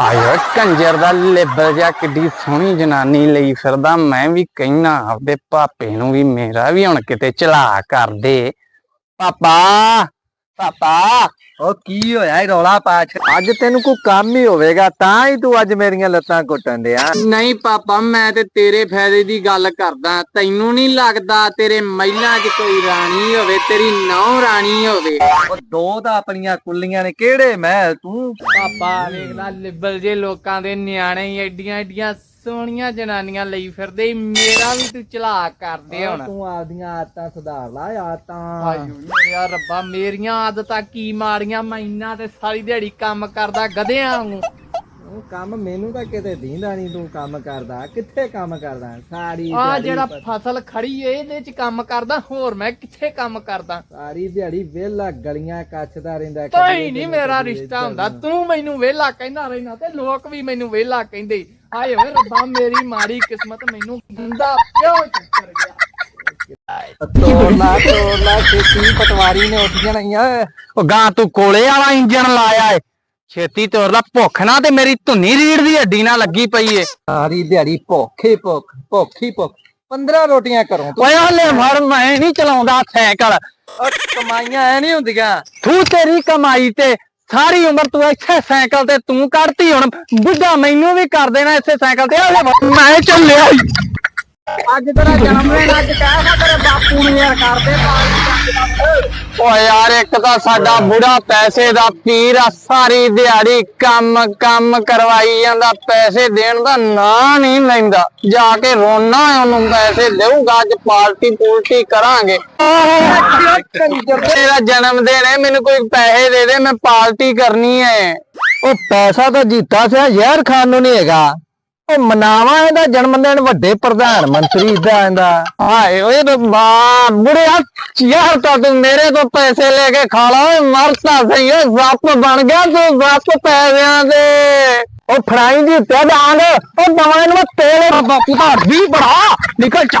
ਹਾਏ ਕੰਜਰ ਦਾ ਲਿਬਲ ਜਾ ਕਿੱਡੀ ਸੋਹਣੀ ਜਨਾਨੀ ਲਈ ਫਿਰਦਾ, ਮੈਂ ਵੀ ਕਹਿਣਾ ਆਪਦੇ ਪਾਪੇ ਨੂੰ ਵੀ ਮੇਰਾ ਵੀ ਹੁਣ ਕਿਤੇ ਚਲਾ ਕਰ ਦੇ। ਪਾਪਾ! ਪਾਪਾ। ਉਹ ਕੀ ਹੋਇਆ? ਇਹ ਰੌਲਾ ਪਾ ਛ- ਅੱਜ ਤੈਨੂੰ ਕੋਈ ਕੰਮ ਹੀ ਹੋਵੇਗਾ ਤਾਂ ਹੀ ਤੂੰ ਅੱਜ ਮੇਰੀਆਂ ਲੱਤਾਂ ਘੁੱਟਣ ਡਿਆ। ਨਹੀਂ ਪਾਪਾ ਮੈਂ ਤੇ ਤੇਰੇ ਫਾਇਦੇ ਦੀ ਗੱਲ ਕਰਦਾ। ਤੈਨੂੰ ਨਹੀਂ ਲੱਗਦਾ ਤੇਰੇ ਮਹਿਲਾਂ 'ਚ ਕੋਈ ਰਾਣੀ ਹੋਵੇ ਤੇਰੀ ਨੌ ਰਾਣੀ ਹੋਵੇ। ਉਹ ਦੋ ਤਾਂ ਆਪਣੀਆਂ ਕੁੱਲੀਆਂ ਨੇ ਕਿਹੜੇ ਮੈਂ ਤੂੰ? ਪਾਪਾ ਵੇਖਦਾ ਲਿਬਲ ਜੇ ਲੋਕਾਂ ਦੇ ਨਿਆਣੇ ਹੀ ਐਡੀਆਂ ਐਡੀਆਂ ਸੋਹਣੀਆਂ ਜਨਾਨੀਆਂ ਲਈ ਫਿਰਦੇ ਈ, ਮੇਰਾ ਵੀ ਤੂੰ ਚਲਾ ਕਰਦੇ ਹੁਣ। ਤੂੰ ਆਪਦੀਆਂ ਆਦਤਾਂ ਸੁਧਾਰ ਲਾ ਆਦਤਾਂ। ਹਾਏ ਮੇਰਿਆ ਰੱਬਾ ਮੇਰੀਆਂ ਆਦਤਾਂ ਕੀ ਮਾੜੀਆਂ ਮੈਂ ਇੰਨਾ ਤੇ ਸਾਰੀ ਦਿਹਾੜੀ ਕੰਮ ਕਰਦਾ ਗਧਿਆਂ ਵਾਂਗੂ। ਉਹ ਕੰਮ ਮੈਨੂੰ ਤਾਂ ਕਿਤੇ ਦੀਂਦਾ ਨਹੀਂ ਤੂੰ ਕੰਮ ਕਰਦਾ ਕਿੱਥੇ ਕੰਮ ਕਰਦਾ? ਸਾਰੀ ਆ ਦਿਹਾੜੀ ਜਿਹੜਾ ਪ- ਫਸਲ ਖੜੀ ਏ ਇਹਦੇ ਚ ਕੰਮ ਕਰਦਾ ਹੋਰ ਮੈਂ ਕਿੱਥੇ ਕੰਮ ਕਰਦਾ? ਸਾਰੀ ਦਿਹਾੜੀ ਵਿਹਲਾ ਗਲੀਆਂ ਕੱਚਦਾ ਰਹਿੰਦਾ ਕਦੀ ਹੀ ਨਹੀਂ ਮੇਰਾ ਕਦੀ ਰਿਸ਼ਤਾ ਇੱਧਰ ਹੁੰਦਾ ਨੂੰ। ਤੂੰ ਮੈਨੂੰ ਵਿਹਲਾ ਕਹਿੰਦਾ ਰਹਿਣਾ ਤੇ ਲੋਕ ਵੀ ਮੈਨੂੰ ਵਿਹਲਾ ਕਹਿੰਦੇ। ਹਾਏ ਓਏ ਰੱਬਾ ਮੇਰੀ ਮਾੜੀ ਕਿਸਮਤ ਮੈਨੂੰ ਗੰਦਾ ਕਿਉਂ ਚੱਕਰ ਗਿਆ। ਛੇਤੀ ਪਟਵਾਰੀ ਨੇ ਉੱਠ ਜਾਣਾ ਈ ਆ। ਉਹ ਗਾਂ ਤੂੰ ਕੋਲੇ ਵਾਲਾ ਇੰਜਣ ਲਾਇਆ ਏ। ਛੇਤੀ ਤੋਰ ਲਾ ਭੁੱਖ ਨਾ ਤੇ ਮੇਰੀ ਧੁੰਨੀ ਰੀੜ ਦੀ ਹੱਡੀ ਨਾਲ ਲੱਗੀ ਪਈ ਏ। ਸਾਰੀ ਦਿਹਾੜੀ ਭੁੱਖੇ ਭੁੱਖ ਭੁੱਖੀ ਭੁੱਖ। 15 ਰੋਟੀਆਂ ਕਰੋ ਤੂੰ ਓਏ ਹਲੇ ਫੜ ਮੈਂ ਨਹੀਂ ਚਲਾਉਂਦਾ ਸਾਈਕਲ। ਉਹ ਕਮਾਈਆਂ ਐ ਨਹੀਂ ਹੁੰਦੀਆਂ। ਤੂੰ ਤੇਰੀ ਕਮਾਈ ਤੇ ਸਾਰੀ ਉਮਰ ਤੂੰ ਇੱਥੇ ਸਾਈਕਲ ਤੇ ਤੂੰ ਕੱਢਤੀ ਹੁਣ ਬੁੱਢਾ ਮੈਨੂੰ ਵੀ ਕਰ ਦੇਣਾ ਇੱਥੇ ਸਾਈਕਲ ਤੇ। ਹਲੇ ਮੈਂ ਚੱਲਿਆ। ਅੱਜ ਤੇਰਾ ਜਨਮ ਦਿਨ, ਅੱਜ ਕਹਿ ਤੇਰੇ ਬਾਪੂ ਨੂੰ ਯਾਰ ਕਰਦੇ ਓ ਯਾਰ ਇੱਕ ਤਾਂ ਸਾਡਾ ਬੁੜਾ ਪੈਸੇ ਦਾ ਪੀਰ ਆ ਸਾਰੀ ਦਿਹਾੜੀ ਕੰਮ ਕੰਮ ਕਰਵਾਈ ਜਾਂਦਾ ਪੈਸੇ ਦੇਣ ਦਾ ਨਾਂ ਨਹੀਂ ਲੈਂਦਾ। ਜਾ ਕੇ ਰੋਣਾ ਉਹਨੂੰ ਪੈਸੇ ਦੇਊਗਾ ਅੱਜ ਪਾਰਟੀ ਪੂਲਟੀ ਕਰਾਂਗੇ। ਤੇਰਾ ਜਨਮ ਦਿਨ ਹੈ ਮੈਨੂੰ ਕੋਈ ਪੈਸੇ ਦੇ ਦੇ ਮੈਂ ਪਾਰਟੀ ਕਰਨੀ ਹੈ। ਉਹ ਪੈਸਾ ਤਾਂ ਜੀਤਾ ਸਿਆ ਜ਼ਹਿਰ ਖਾਨ ਨੂੰ ਨਹੀਂ ਹੈਗਾ। ਉਹ ਮਨਾਵਾ ਇਹਦਾ ਜਨਮ ਦਿਨ, ਵੱਡੇ ਪ੍ਰਧਾਨ ਮੰਤਰੀ ਦਾ ਇਹਦਾ। ਹਾਏ, ਓਏ ਰੱਬਾ ਬੁੜਿਆ ਯਾਰ ਤਾਂ ਤੂੰ ਮੇਰੇ ਤੋਂ ਪੈਸੇ ਲੈ ਕੇ ਖਾ ਲਾ, ਓਏ ਮਰਤਾ ਸਹੀ, ਓਏ ਸੱਪ ਬਣ ਗਿਆ ਤੂੰ ਸੱਪ ਪੈਸਿਆਂ ਦੇ। ਉਹ ਫੜਾਈ ਦੀ ਉੱਤੇ ਡਾਂਗ ਉਹ ਦਵਾਈ ਨੂੰ ਤੇਲ ਬਾਪੂ ਦਾ ਵੀ ਬੜਾ, ਨਿਕਲ ਚੱਲ।